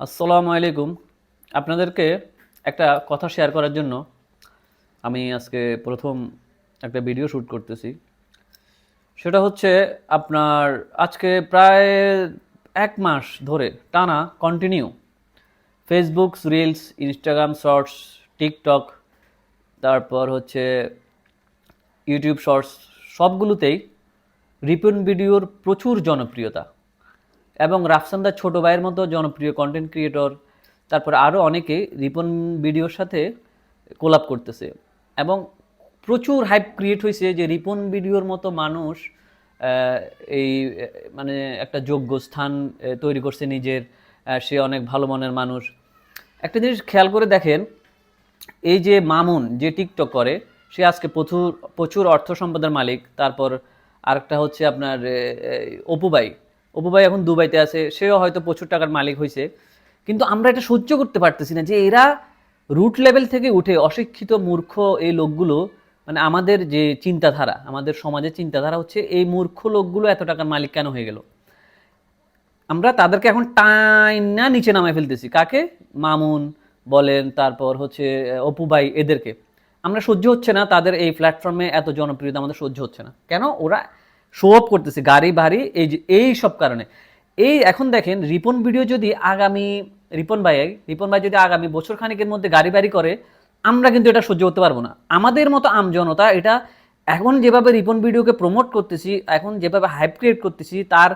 আসসালামু আলাইকুম। আপনাদেরকে একটা কথা শেয়ার করার জন্য আমি আজকে প্রথম একটা ভিডিও শ্যুট করতেছি। সেটা হচ্ছে আপনার আজকে প্রায় এক মাস ধরে টানা continue Facebook reels Instagram shorts TikTok তারপর হচ্ছে ইউটিউব শর্টস সবগুলোতেই রিপন ভিডিওর প্রচুর জনপ্রিয়তা। এবং রাফসান্দার ছোট ভাইয়ের মতো জনপ্রিয় কন্টেন্ট ক্রিয়েটর তারপর আরও অনেকে রিপন ভিডিওর সাথে কোলাপ করতেছে। এবং প্রচুর হাইপ ক্রিয়েট হয়েছে যে রিপন ভিডিওর মতো মানুষ এই মানে একটা যোগ্য স্থান তৈরি করছে নিজের সে অনেক ভালো মনের মানুষ। একটা জিনিস খেয়াল করে দেখেন এই যে মামুন যে টিকটক করে সে আজকে প্রচুর প্রচুর অর্থ সম্পদের মালিক তারপর আরেকটা হচ্ছে আপনার এ, অপু ভাই এখন দুবাইতে আছে, সেও হয়তো প্রচুর টাকার মালিক হয়েছে কিন্তু আমরা এটা সহ্য করতে পারতেছি না যে এরা রুট লেভেল থেকে উঠে অশিক্ষিত, মূর্খ এই লোকগুলো মানে আমাদের যে চিন্তাধারা, আমাদের সমাজের চিন্তাধারা হচ্ছে এই মূর্খ লোকগুলো এত টাকার মালিক কেন হয়ে গেল? আমরা তাদেরকে এখন টাইনা নিচে নামায় ফেলতেছি। কাকে? মামুন বলেন, তারপর হচ্ছে অপু ভাই এদেরকে। আমরা সহ্য হচ্ছে না, তাদের এই প্ল্যাটফর্মে এত জনপ্রিয়তা আমাদের সহ্য হচ্ছে না। কেন? ওরা শো অফ করতেছে, গাড়ি বাড়ি, এই যে, এই সব কারণে। এই এখন দেখেন, রিপন ভিডিও যদি আগামী, রিপন ভাই রিপন ভাই যদি আগামী বছর খানিকের মধ্যে গাড়ি বাড়ি করে, আমরা কিন্তু এটা সহ্য করতে পারব না। আমাদের মতো আমজনতা এটা এখন যেভাবে রিপন ভিডিওকে প্রমোট করতেছি, এখন যেভাবে হাইপ ক্রিয়েট করতেছি, তার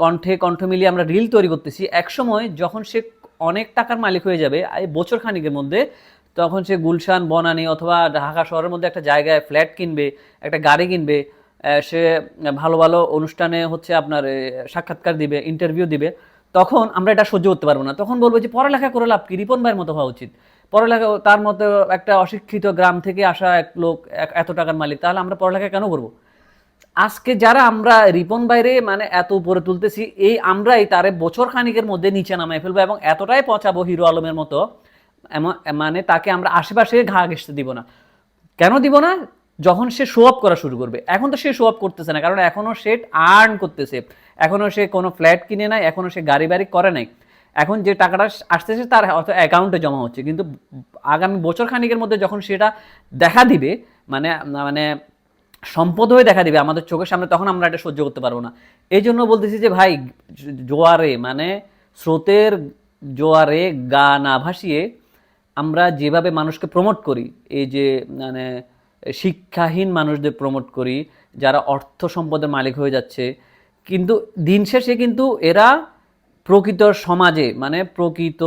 কণ্ঠে, কণ্ঠ মিলিয়ে আমরা রিল তৈরি করতেছি, একসময় যখন সে অনেক টাকার মালিক হয়ে যাবে, এই বছর খানিকের মধ্যে, তখন সে গুলশান, বনানি অথবা ঢাকা শহরের মধ্যে একটা জায়গায় ফ্ল্যাট কিনবে, একটা গাড়ি কিনবে সে ভালো ভালো অনুষ্ঠানে হচ্ছে আপনার সাক্ষাৎকার দিবে ইন্টারভিউ দিবে, তখন আমরা এটা সহ্য করতে পারব না। তখন বলব যে পড়ালেখা করে লাভ কি? রিপন ভাইয়ের মতো হওয়া উচিত। পড়ালেখা, তার মতো একটা অশিক্ষিত গ্রাম থেকে আসা এক লোক এত টাকার মালিক, তাহলে আমরা পড়ালেখা কেন করব? আজকে যারা আমরা রিপন বাইরে মানে এত উপরে তুলতেছি, এই আমরাই তারে বছর খানিকের মধ্যে নিচে নামাই ফেলব এবং এতটাই পচাবো হিরো আলমের মতো মানে তাকে আমরা আশেপাশে ঘা ঘেসতে দিব না। কেন দিব না? যখন সে শো আপ করা শুরু করবে। এখন তো সে শো আপ করতেছে না, কারণ এখনও সে আর্ন করতেছে। এখনও সে কোনো ফ্ল্যাট কিনে নাই, এখনও সে গাড়ি বাড়ি করে নাই। এখন যে টাকাটা আসতেছে তার হয়তো অ্যাকাউন্টে জমা হচ্ছে। কিন্তু আগামী বছর খানিকের মধ্যে যখন সেটা দেখা দিবে মানে মানে সম্পদ হয়ে দেখা দিবে আমাদের চোখের সামনে, তখন আমরা এটা সহ্য করতে পারব না। এই জন্য বলতেছি যে, ভাই, জোয়ারে মানে স্রোতের জোয়ারে গা না ভাসিয়ে আমরা যেভাবে মানুষকে প্রমোট করি, এই যে মানে শিক্ষাহীন মানুষদের প্রমোট করি, যারা অর্থ সম্পদের মালিক হয়ে যাচ্ছে। কিন্তু দিন শেষে কিন্তু এরা প্রকৃত সমাজে মানে প্রকৃত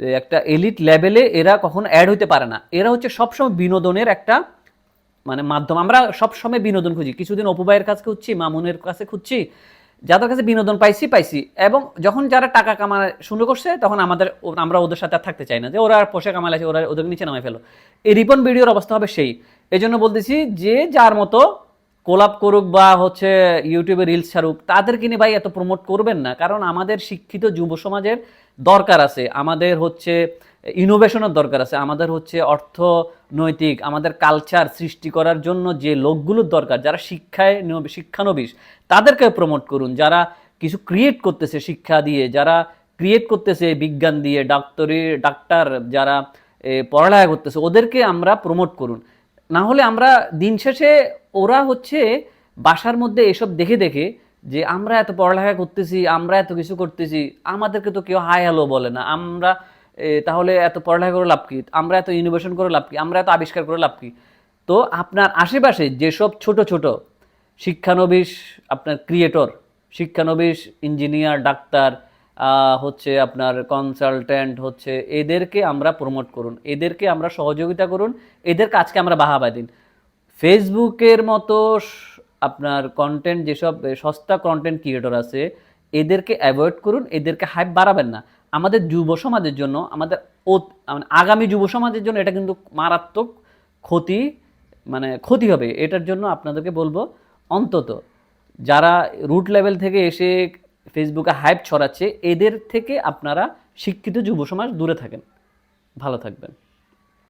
একটা এলিট লেভেলে এরা কখনো অ্যাড হইতে পারে না। এরা হচ্ছে সবসময় বিনোদনের একটা মানে মাধ্যম। আমরা সবসময় বিনোদন খুঁজি। কিছুদিন অপু ভাইয়ের কাছে খুঁজছি, মামুনের কাছে খুঁজছি, যাদের কাছে বিনোদন পাইছি পাইছি। এবং যখন যারা টাকা কামা শুরু করছে, তখন আমাদের, আমরা ওদের সাথে আর থাকতে চাই না। যে ওরা আর পোশাক কামালাছে ওরা ওদের নিচে নামায় ফেলো। এই রিপন ভিডিওর অবস্থা হবে সেই। এই জন্য বলতেছি যে যার মতো কোলাপ করুক বা হচ্ছে ইউটিউবে রিলস ছাড়ুক, তাদেরকে নিয়ে ভাই এত প্রমোট করবেন না। কারণ আমাদের শিক্ষিত যুব সমাজের দরকার আছে। আমাদের হচ্ছে ইনোভেশনের দরকার আছে। আমাদের হচ্ছে অর্থনৈতিক, আমাদের কালচার সৃষ্টি করার জন্য যে লোকগুলোর দরকার, যারা শিক্ষায় নব- শিক্ষানবিশ, তাদেরকে প্রমোট করুন। যারা কিছু ক্রিয়েট করতেছে শিক্ষা দিয়ে, যারা ক্রিয়েট করতেছে বিজ্ঞান দিয়ে ডাক্তারি ডাক্তার যারা পড়ালেখা করতেছে, ওদেরকে আমরা প্রমোট করুন। না হলে আমরা দিন শেষে ওরা হচ্ছে বাসার মধ্যে এসব দেখে দেখে যে আমরা এত পড়ালেখা করতেছি, আমরা এত কিছু করতেছি, আমাদেরকে তো কেউ হাই হ্যালো বলে না। আমরা তাহলে এত পড়ালেখা করে লাভ কি? আমরা এত ইনোভেশন করে লাভ কি? আমরা এত আবিষ্কার করে লাভ কি? তো আপনার আশেপাশে যেসব ছোট ছোট শিক্ষানবিশ, আপনার ক্রিয়েটর শিক্ষানবিশ ইঞ্জিনিয়ার ডাক্তার হচ্ছে আপনার কনসালটেন্ট হচ্ছে, এদেরকে আমরা প্রমোট করুন, এদেরকে আমরা সহযোগিতা করুন, এদের কাজকে আমরা বাহাবা দিন। ফেসবুকের মতো আপনার কন্টেন্ট যেসব সস্তা কন্টেন্ট ক্রিয়েটর আছে, এদেরকে অ্যাভয়েড করুন, এদেরকে হাইপ বাড়াবেন না। আমাদের যুব সমাজের জন্য, আমাদের মানে আগামী যুব সমাজের জন্য এটা কিন্তু মারাত্মক ক্ষতি মানে ক্ষতি হবে। এটার জন্য আপনাদেরকে বলব, অন্তত যারা রুট লেভেল থেকে এসে ফেসবুকে হাইপ ছড়াচ্ছে এদের থেকে আপনারা শিক্ষিত যুব সমাজ দূরে থাকেন। ভালো থাকবেন।